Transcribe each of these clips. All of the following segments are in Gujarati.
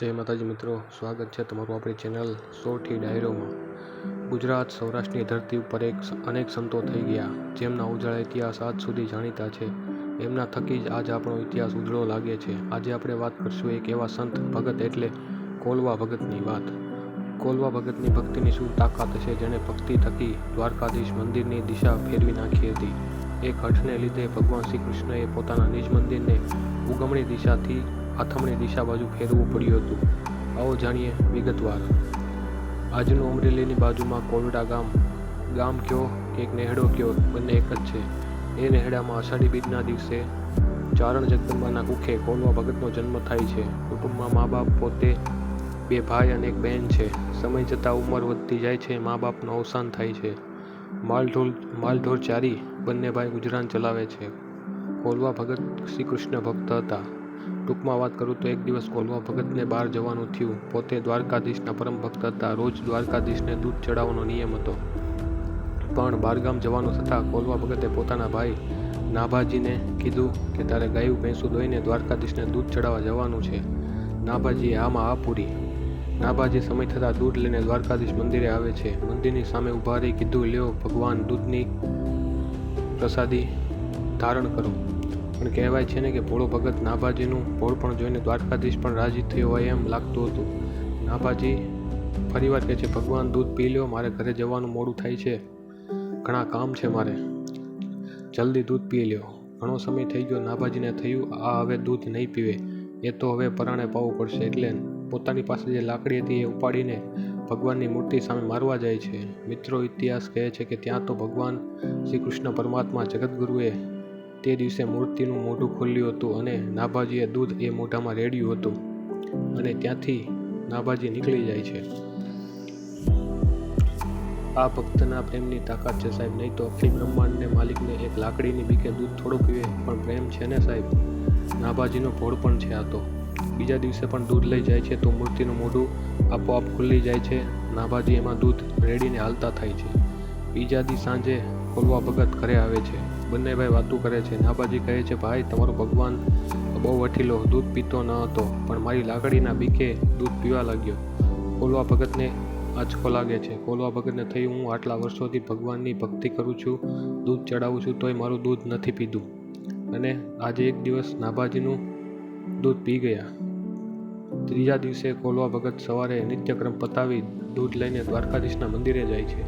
જય માતાજી મિત્રો, સ્વાગત છે તમારું આપણી ચેનલ સોઠી ડાયરોમાં ગુજરાત સૌરાષ્ટ્રની ધરતી ઉપર એક અનેક સંતો થઈ ગયા, જેમના ઉજાળા ઇતિહાસ આજ સુધી જાણીતા છે. એમના થકી જ આજ આપણો ઇતિહાસ ઉજળો લાગે છે. આજે આપણે વાત કરશું એક એવા સંત ભગત એટલે કોલવા ભગતની વાત. કોલવા ભગતની ભક્તિની શું તાકાત છે જેણે ભક્તિ થકી દ્વારકાધીશ મંદિરની દિશા ફેરવી નાખી હતી? એક ઘટને લીધે ભગવાન શ્રી કૃષ્ણએ પોતાના નિજ મંદિરને ઉગમણી દિશાથી આથમણી દિશા બાજુ ફેરવું પડ્યું હતું. આવો જાણીએ વિગતવાર. આજનું અમરેલીની બાજુમાં કોલડા ગામ. ગામ કયો કે એક નેહડો કયો? બંને એક જ છે. એ નેહડામાં અષાઢી બીજના દિવસે ચારણ જગદંબાના કુખે કોલવા ભગતનો જન્મ થાય છે. કુટુંબમાં મા બાપ, પોતે, બે ભાઈ અને એક બહેન છે. સમય જતાં ઉંમર વધતી જાય છે, મા બાપનું અવસાન થાય છે. માલઢોલ, માલઢોર ચારી બંને ભાઈ ગુજરાન ચલાવે છે. કોલવા ભગત શ્રી કૃષ્ણ ભક્ત હતા. ટૂંકમાં વાત કરું તો એક દિવસ કોલવા ભગતને બહાર જવાનું થયું. પોતે દ્વારકાધીશના પરમ ભક્ત હતા. રોજ દ્વારકાધીશને દૂધ ચડાવવાનો નિયમ હતો. પણ બહારગામ જવાનું થતાં કોલવા ભગતે પોતાના ભાઈ નાભાજીને કીધું કે તારે ગાયું, ભેંસું દોઈને દ્વારકાધીશને દૂધ ચડાવવા જવાનું છે. નાભાજીએ આમાં આ પૂરી. નાભાજી સમય થતાં દૂધ લઈને દ્વારકાધીશ મંદિરે આવે છે. મંદિરની સામે ઊભા રહી કીધું, લ્યો ભગવાન દૂધની પ્રસાદી ધારણ કરો. પણ કહેવાય છે ને કે ભોળો ભગત નાભાજીનું ભોળપણ જોઈને દ્વારકાધીશ પણ રાજી થયો હોય એમ લાગતું હતું. નાભાજી ફરીવાર કહે છે, ભગવાન દૂધ પી લ્યો, મારે ઘરે જવાનું મોડું થાય છે. ઘણા કામ છે મારે. જલ્દી દૂધ પી લ્યો. ઘણો સમય થઈ ગયો નાભાજીને થયું, આ હવે દૂધ નહીં પીવે. એ તો હવે પરાણે પાવું પડશે એટલે પોતાની પાસે જે લાકડી હતી એ ઉપાડીને ભગવાનની મૂર્તિ સામે મારવા જાય છે. મિત્રો, ઇતિહાસ કહે છે કે ત્યાં તો ભગવાન શ્રી કૃષ્ણ પરમાત્મા જગતગુરુએ તે દિવસે મૂર્તિનું મોઢું ખુલ્યું હતું અને નાભાજીએ દૂધ એ મોઢામાં રેડ્યું હતું અને ત્યાંથી નાભાજી નીકળી જાય છે. આ ભક્તના પ્રેમની તાકાત છે સાહેબ, નહીં તો અખિલ બ્રહ્માંડને માલિકને એક લાકડીની બીકે દૂધ થોડું પીવે, પણ પ્રેમ છે ને સાહેબ? નાભાજીનો ભોળ પણ છે આ તો. બીજા દિવસે પણ દૂધ લઈ જાય છે તો મૂર્તિનું મોઢું આપોઆપ ખુલ્લી જાય છે, નાભાજી એમાં દૂધ રેડીને હાલતા થાય છે. બીજા દી સાંજે ખોલવા ભગત ઘરે આવે છે. બંને ભાઈ વાતું કરે છે. નાભાજી કહે છે, ભાઈ, તમારો ભગવાન બહુ વઠીલો, દૂધ પીતો ન હતો, પણ મારી લાકડીના બીકે દૂધ પીવા લાગ્યો. કોલવા ભગતને આંચકો લાગે છે. કોલવા ભગતને થયું, હું આટલા વર્ષોથી ભગવાનની ભક્તિ કરું છું, દૂધ ચડાવું છું, તોય મારું દૂધ નથી પીધું. અને આજે એક દિવસ નાભાજીનું દૂધ પી ગયા. ત્રીજા દિવસે કોલવા ભગત સવારે નિત્યક્રમ પતાવી દૂધ લઈને દ્વારકાધીશના મંદિરે જાય છે.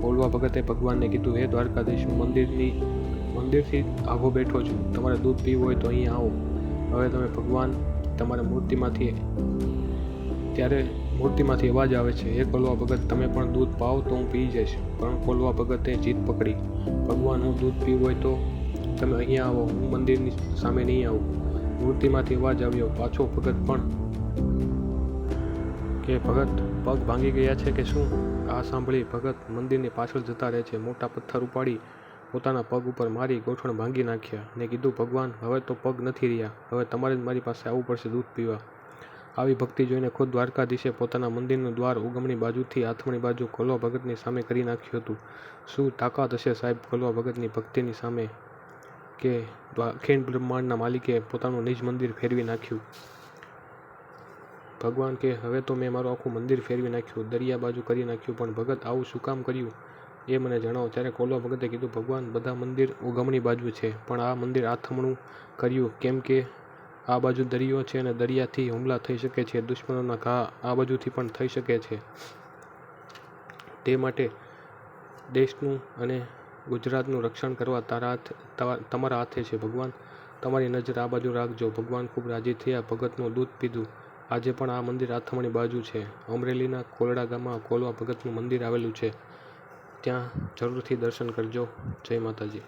કોલવા ભગતે ભગવાનને કીધું, હે દ્વારકાધીશ, મંદિરની મંદિરથી આઘો બેઠો છું. તમારે દૂધ પીવું હોય તો અહીં આવો. હવે તમે ભગવાન તમારા મૂર્તિમાંથી ત્યારે મૂર્તિમાંથી અવાજ આવે છે, હે કોલવા ભગત, તમે પણ દૂધ પાવ તો હું પી જઈશ. પણ કોલવા ભગતે જીત પકડી. ભગવાન, હું દૂધ પીવું હોય તો તમે અહીંયા આવો, હું મંદિરની સામે નહીં આવું. મૂર્તિમાંથી અવાજ આવ્યો. પાછો ભગત પણ કે, ભગત, પગ ભાંગી ગયા છે કે શું? આ સાંભળી ભગત મંદિરની પાછળ જતા રહે છે. મોટા પથ્થર ઉપાડી પોતાના પગ ઉપર મારી ગોઠણ ભાંગી નાખ્યા ને કીધું, ભગવાન, હવે તો પગ નથી રહ્યા. હવે તમારે જ મારી પાસે આવવું પડશે દૂધ પીવા. આવી ભક્તિ જોઈને ખુદ દ્વારકાધીશે પોતાના મંદિરનું દ્વાર ઉગમણી બાજુથી આથમણી બાજુ કોલવા ભગતની સામે કરી નાખ્યું હતું. શું તાકાત હશે સાહેબ કોલવા ભગતની ભક્તિની સામે? કે અખિલ બ્રહ્માંડના માલિકે પોતાનું નિજ મંદિર ફેરવી નાખ્યું. ભગવાન કે, હવે તો મેં મારું આખું મંદિર ફેરવી નાખ્યું, દરિયા બાજુ કરી નાખ્યું, પણ ભગત આવું શું કામ કર્યું? એ મને જણાવો. ત્યારે કોલવા ભગતે કીધું, ભગવાન, બધા મંદિર ઉગમણી બાજુ છે, પણ આ મંદિર આથમણું કર્યું કેમ કે આ બાજુ દરિયો છે અને દરિયાથી હુમલા થઈ શકે છે, દુશ્મનોના ઘા આ બાજુથી પણ થઈ શકે છે. તે માટે દેશનું અને ગુજરાતનું રક્ષણ કરવા તારા હાથ તમારા હાથે છે. ભગવાન, તમારી નજર આ બાજુ રાખજો. ભગવાન ખૂબ રાજી થયા, ભગતનું દૂધ પીધું. આજે પણ આ મંદિર આથમણી બાજુ છે. અમરેલીના કોલડા ગામમાં કોલવા ભગતનું મંદિર આવેલું છે. ત્યાં જરૂરથી દર્શન કરજો. જય માતાજી.